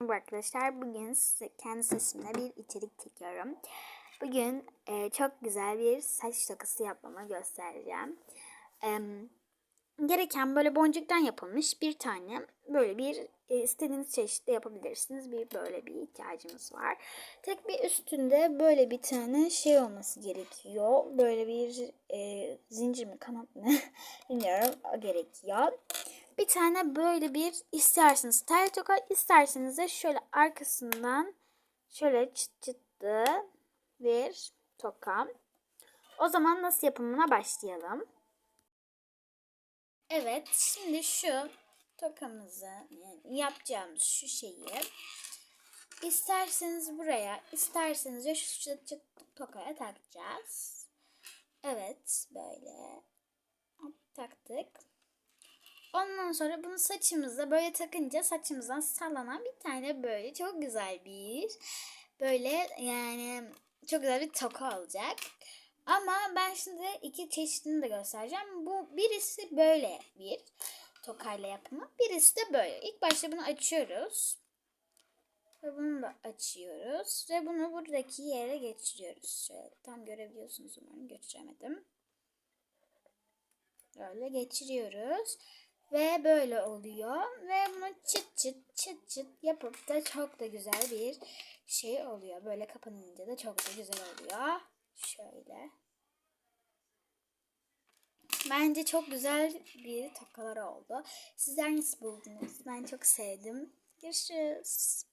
Merhaba arkadaşlar. Bugün size kendi sesimle bir içerik çekiyorum. Bugün e, çok güzel bir saç takısı yapmamı göstereceğim. E, gereken böyle boncuktan yapılmış bir tane böyle bir e, istediğiniz çeşitte yapabilirsiniz. Bir böyle bir ihtiyacımız var. Tek bir üstünde böyle bir tane şey olması gerekiyor. Böyle bir e, zincir mi kanat mı bilmiyorum o gerekiyor. Bir tane böyle bir isterseniz tel toka isterseniz de şöyle arkasından şöyle çıt çıtlı bir toka. O zaman nasıl yapımına başlayalım. Evet şimdi şu tokamızı yani yapacağımız şu şeyi isterseniz buraya isterseniz de şu çıt çıt tokaya takacağız. Evet böyle taktık. Ondan sonra bunu saçımıza böyle takınca saçımızdan sallanan bir tane böyle çok güzel bir böyle yani çok güzel bir toka olacak. Ama ben şimdi iki çeşidini de göstereceğim. Bu birisi böyle bir tokayla yapımı. Birisi de böyle. İlk başta bunu açıyoruz. Ve bunu da açıyoruz. Ve bunu buradaki yere geçiriyoruz. Şöyle tam görebiliyorsunuz umarım. Geçiremedim. Böyle geçiriyoruz. Ve böyle oluyor. Ve bunu çıt çıt çıt çıt yapıp da çok da güzel bir şey oluyor. Böyle kapanınca da çok da güzel oluyor. Şöyle. Bence çok güzel bir tokalar oldu. Sizler nasıl buldunuz? Ben çok sevdim. Görüşürüz.